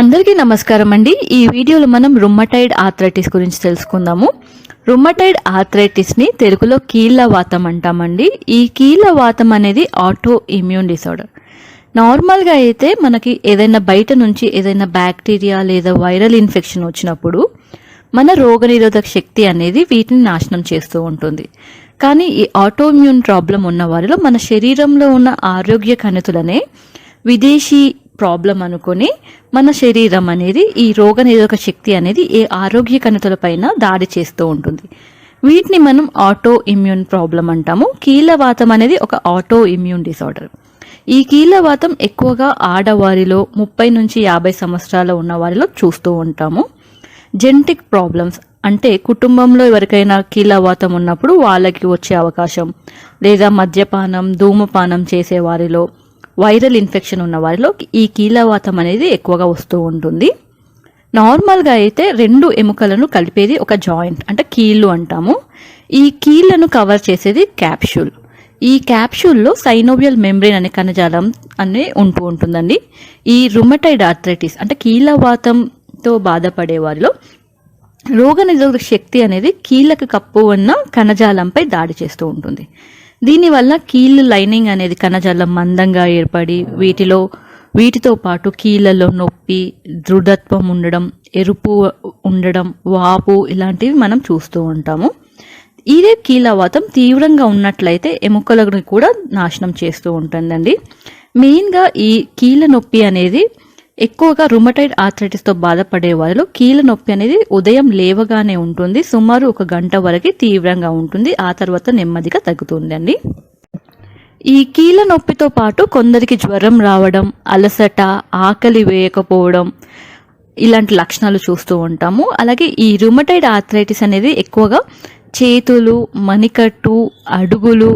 అందరికీ నమస్కారం అండి. ఈ వీడియోలో మనం రుమ్మటైడ్ ఆథరైటిస్ గురించి తెలుసుకుందాము. రుమ్మటైడ్ ఆథరైటిస్ని తెలుగులో కీళ్ళ వాతం అంటామండి. ఈ కీళ్ళ వాతం అనేది ఆటో ఇమ్యూన్ డిసార్డర్ నార్మల్గా అయితే మనకి ఏదైనా బయట నుంచి ఏదైనా బ్యాక్టీరియా లేదా వైరల్ ఇన్ఫెక్షన్ వచ్చినప్పుడు మన రోగనిరోధక శక్తి అనేది వీటిని నాశనం చేస్తూ ఉంటుంది. కానీ ఈ ఆటోఇమ్యూన్ ప్రాబ్లం ఉన్న వారిలో మన శరీరంలో ఉన్న ఆరోగ్య కణితులనే విదేశీ ప్రాబ్లం అనుకొని మన శరీరం అనేది ఈ రోగనిరోధక శక్తి అనేది ఏ ఆరోగ్య కణితులపైన దాడి చేస్తూ ఉంటుంది. వీటిని మనం ఆటో ఇమ్యూన్ ప్రాబ్లం అంటాము. కీలవాతం అనేది ఒక ఆటో ఇమ్యూన్ డిసార్డర్ ఈ కీలవాతం ఎక్కువగా ఆడవారిలో ముప్పై నుంచి యాభై సంవత్సరాల ఉన్న వారిలో చూస్తూ ఉంటాము. జెనెటిక్ ప్రాబ్లమ్స్ అంటే కుటుంబంలో ఎవరికైనా కీలవాతం ఉన్నప్పుడు వాళ్ళకి వచ్చే అవకాశం లేదా మద్యపానం ధూమపానం చేసే వారిలో వైరల్ ఇన్ఫెక్షన్ ఉన్న వారిలో ఈ కీలవాతం అనేది ఎక్కువగా వస్తూ ఉంటుంది. నార్మల్గా అయితే రెండు ఎముకలను కలిపేది ఒక జాయింట్ అంటే కీళ్ళు అంటాము. ఈ కీళ్ళను కవర్ చేసేది క్యాప్షూల్ ఈ క్యాప్షూల్లో సైనోవియల్ మెంబ్రెయిన్ అనే కణజాలం అనే ఉంటూ ఉంటుందండి. ఈ రుమటైడ్ ఆర్థరైటిస్ అంటే కీళ్ళవాతంతో బాధపడే వారిలో రోగనిరోధక శక్తి అనేది కీళ్ళకు కప్పు ఉన్న కణజాలంపై దాడి చేస్తూ ఉంటుంది. దీనివల్ల కీళ్ళు లైనింగ్ అనేది కణజాలం మందంగా ఏర్పడి వీటిలో వీటితో పాటు కీళ్ళలో నొప్పి దృఢత్వం ఉండడం ఎరుపు ఉండడం వాపు ఇలాంటివి మనం చూస్తూ ఉంటాము. ఇదే కీలవాతం తీవ్రంగా ఉన్నట్లయితే ఎముకలను కూడా నాశనం చేస్తూ ఉంటుందండి. మెయిన్గా ఈ కీళ్ళ నొప్పి అనేది ఎక్కువగా రుమటైడ్ ఆథరైటిస్తో బాధపడే వారిలో కీళ్ళ నొప్పి అనేది ఉదయం లేవగానే ఉంటుంది. సుమారు ఒక గంట వరకు తీవ్రంగా ఉంటుంది. ఆ తర్వాత నెమ్మదిగా తగ్గుతుందండి ఈ కీళ్ళ నొప్పితో పాటు కొందరికి జ్వరం రావడం అలసట ఆకలి వేయకపోవడం ఇలాంటి లక్షణాలు చూస్తూ ఉంటాము. అలాగే ఈ రుమటైడ్ ఆథ్రైటిస్ అనేది ఎక్కువగా చేతులు మణికట్టు అడుగులు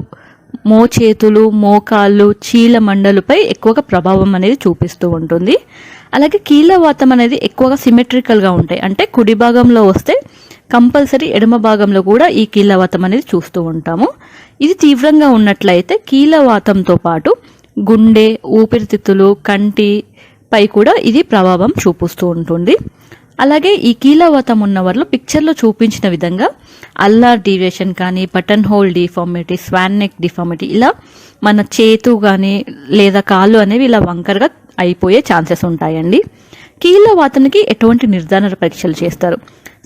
మోచేతులు మోకాళ్ళు చీల మండలపై ఎక్కువగా ప్రభావం అనేది చూపిస్తూ ఉంటుంది. అలాగే కీళ్ళవాతం అనేది ఎక్కువగా సిమెట్రికల్గా ఉంటాయి. అంటే కుడి భాగంలో వస్తే కంపల్సరీ ఎడమ భాగంలో కూడా ఈ కీళ్ళవాతం అనేది చూస్తూ ఉంటాము. ఇది తీవ్రంగా ఉన్నట్లయితే కీళ్ళవాతంతో పాటు గుండె ఊపిరితిత్తులు కంటి పై కూడా ఇది ప్రభావం చూపిస్తూ ఉంటుంది. అలాగే ఈ కీలవతం ఉన్న వాళ్ళు పిక్చర్లో చూపించిన విధంగా అల్లార్ డీవియేషన్ కానీ button hole deformity swan neck deformity ఇలా మన చేతు కానీ లేదా కాళ్ళు అనేవి ఇలా వంకరగా అయిపోయే ఛాన్సెస్ ఉంటాయండి. కీళ్ళవాతానికి ఎటువంటి నిర్ధారణ పరీక్షలు చేస్తారు?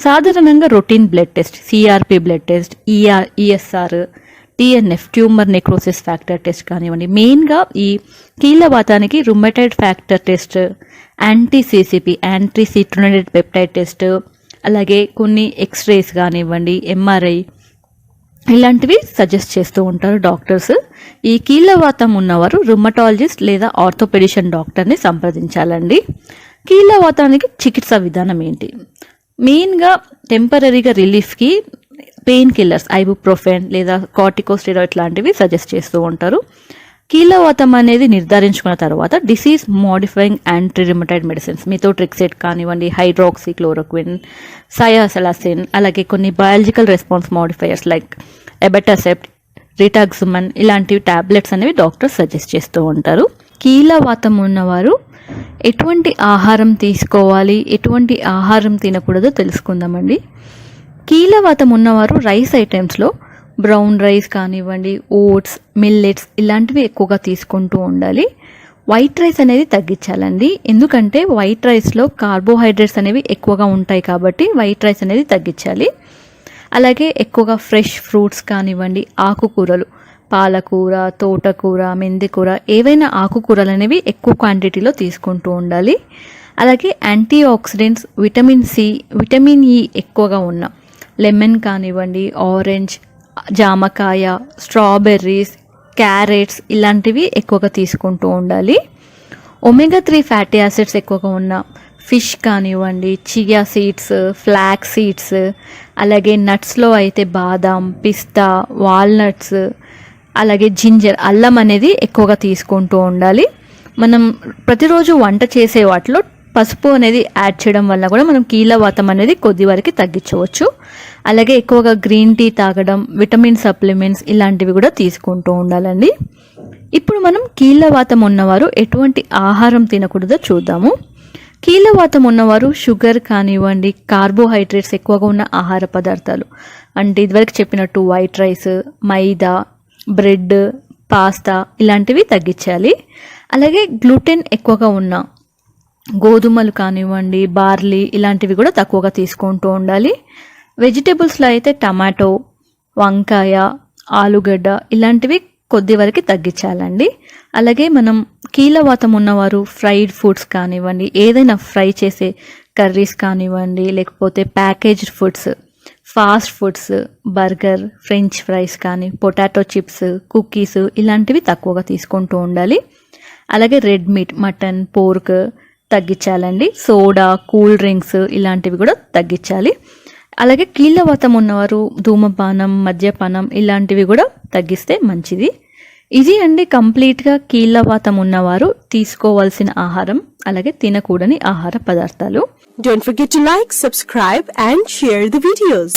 సాధారణంగా routine blood test CRP blood test ER ESR TNF tumour necrosis factor test కానివ్వండి. మెయిన్గా ఈ కీళ్ళవాతానికి rheumatoid factor test anti CCP anti citrullinated peptide test అలాగే కొన్ని ఎక్స్రేస్ కానివ్వండి ఎంఆర్ఐ ఇలాంటివి సజెస్ట్ చేస్తూ ఉంటారు డాక్టర్స్ ఈ కీళ్ళవాతం ఉన్నవారు రుమటాలజిస్ట్ లేదా ఆర్థోపెడిషన్ డాక్టర్ని సంప్రదించాలండి. కీళ్ళవాతానికి చికిత్స విధానం ఏంటి? మెయిన్గా టెంపరీగా రిలీఫ్కి పెయిన్ కిల్లర్స్ ఐబుప్రోఫెన్ లేదా కార్టికోస్టెరాయిడ్ లాంటివి సజెస్ట్ చేస్తూ ఉంటారు. కీలవాతం అనేది నిర్ధారించుకున్న తర్వాత డిసీజ్ మోడిఫైయింగ్ యాంట్రీరిమటైడ్ మెడిసిన్స్ మీతో ట్రిక్సెట్ కానివ్వండి హైడ్రాక్సీ క్లోరోక్విన్ సయాసలాసిన్ అలాగే కొన్ని biological response modifiers like abatacept rituximab ఇలాంటివి టాబ్లెట్స్ అనేవి డాక్టర్స్ సజెస్ట్ చేస్తూ ఉంటారు. కీలవాతం ఉన్నవారు ఎటువంటి ఆహారం తీసుకోవాలి ఎటువంటి ఆహారం తినకూడదో తెలుసుకుందామండి. కీలవాతం ఉన్నవారు రైస్ ఐటమ్స్లో బ్రౌన్ రైస్ కానివ్వండి ఓట్స్ మిల్లెట్స్ ఇలాంటివి ఎక్కువగా తీసుకుంటూ ఉండాలి. వైట్ రైస్ అనేది తగ్గించాలండి. ఎందుకంటే వైట్ రైస్లో కార్బోహైడ్రేట్స్ అనేవి ఎక్కువగా ఉంటాయి కాబట్టి వైట్ రైస్ అనేది తగ్గించాలి. అలాగే ఎక్కువగా ఫ్రెష్ ఫ్రూట్స్ కానివ్వండి ఆకుకూరలు పాలకూర తోటకూర మెంతికూర ఏవైనా ఆకుకూరలు అనేవి ఎక్కువ క్వాంటిటీలో తీసుకుంటూ ఉండాలి. అలాగే antioxidants vitamin C vitamin E ఎక్కువగా ఉన్న లెమన్ కానివ్వండి ఆరెంజ్ జామకాయ స్ట్రాబెర్రీస్ క్యారెట్స్ ఇలాంటివి ఎక్కువగా తీసుకుంటూ ఉండాలి. ఒమేగా త్రీ ఫ్యాటీ యాసిడ్స్ ఎక్కువగా ఉన్న ఫిష్ కానివ్వండి చియా సీడ్స్ ఫ్లాక్ సీడ్స్ అలాగే నట్స్లో అయితే బాదాం పిస్తా వాల్నట్స్ అలాగే జింజర్ అల్లం అనేది ఎక్కువగా తీసుకుంటూ ఉండాలి. మనం ప్రతిరోజు వంట చేసే వాటిలో పసుపు అనేది యాడ్ చేయడం వల్ల కూడా మనం కీలవాతం అనేది కొద్ది వరకు తగ్గించవచ్చు. అలాగే ఎక్కువగా గ్రీన్ టీ తాగడం విటమిన్ సప్లిమెంట్స్ ఇలాంటివి కూడా తీసుకుంటూ ఉండాలండి. ఇప్పుడు మనం కీళ్ళవాతం ఉన్నవారు ఎటువంటి ఆహారం తినకూడదో చూద్దాము. కీళ్ళవాతం ఉన్నవారు షుగర్ కానివ్వండి కార్బోహైడ్రేట్స్ ఎక్కువగా ఉన్న ఆహార పదార్థాలు. అంటే ఇదివరకు చెప్పినట్టు white rice maida bread pasta ఇలాంటివి తగ్గించాలి. అలాగే గ్లూటెన్ ఎక్కువగా ఉన్న గోధుమలు కానివ్వండి బార్లీ ఇలాంటివి కూడా తక్కువగా తీసుకుంటూ ఉండాలి. వెజిటేబుల్స్లో అయితే టమాటో వంకాయ ఆలుగడ్డ ఇలాంటివి కొద్ది వరకు తగ్గించాలండి. అలాగే మనం కీలవాతం ఉన్నవారు ఫ్రైడ్ ఫుడ్స్ కానివ్వండి ఏదైనా ఫ్రై చేసే కర్రీస్ కానివ్వండి లేకపోతే packaged foods fast foods burger French fries కానీ పొటాటో చిప్స్ కుకీస్ ఇలాంటివి తక్కువగా తీసుకుంటూ ఉండాలి. అలాగే రెడ్ మీట్ మటన్ పోర్క్ తగ్గించాలండి. సోడా కూల్ డ్రింక్స్ ఇలాంటివి కూడా తగ్గించాలి. అలాగే కీళ్ళవాతం ఉన్నవారు ధూమపానం మద్యపానం ఇలాంటివి కూడా తగ్గిస్తే మంచిది. ఇది అండి కంప్లీట్గా కీళ్ళవాతం ఉన్నవారు తీసుకోవాల్సిన ఆహారం అలాగే తినకూడని ఆహార పదార్థాలు. Don't forget to like subscribe and share the videos